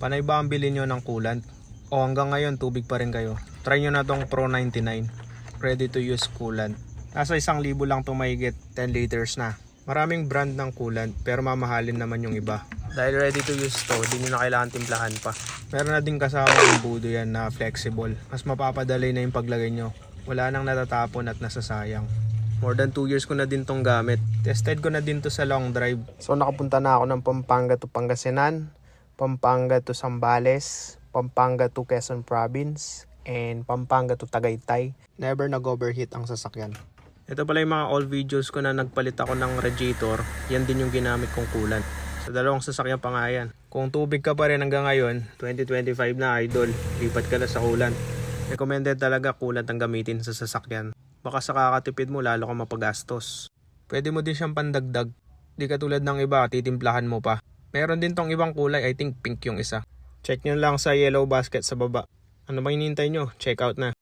Panay ba ang bilhin nyo ng coolant? O hanggang ngayon tubig pa rin kayo? Try nyo na tong Pro 99. Ready to use coolant. Nasa isang libo lang to mahigit 10 liters na. Maraming brand ng coolant pero mamahalin naman yung iba. Dahil ready to use to, di nyo na kailangan timplahan pa. Meron na din kasama yung budo yan na flexible. Mas mapapadali na yung paglagay nyo. Wala nang natatapon at nasasayang. More than 2 years ko na din tong gamit. Tested ko na din to sa long drive. So nakapunta na ako ng Pampanga to Pangasinan, Pampanga to Zambales, Pampanga to Quezon Province, and Pampanga to Tagaytay. Never nag-overheat ang sasakyan. Ito pala yung mga all videos ko na nagpalit ako ng radiator. Yan din yung ginamit kong coolant. Sa dalawang sasakyan pa nga yan. Kung tubig ka pa rin hanggang ngayon, 2025 na idol, lipat ka na sa coolant. Recommended talaga coolant ang gamitin sa sasakyan. Baka sa kakatipid mo lalo ka mapagastos. Pwede mo din siyang pandagdag. Di katulad ng iba, titimplahan mo pa. Meron din tong ibang kulay, I think pink yung isa. Check nyo lang sa yellow basket sa baba. Ano ba hinihintay nyo? Check out na.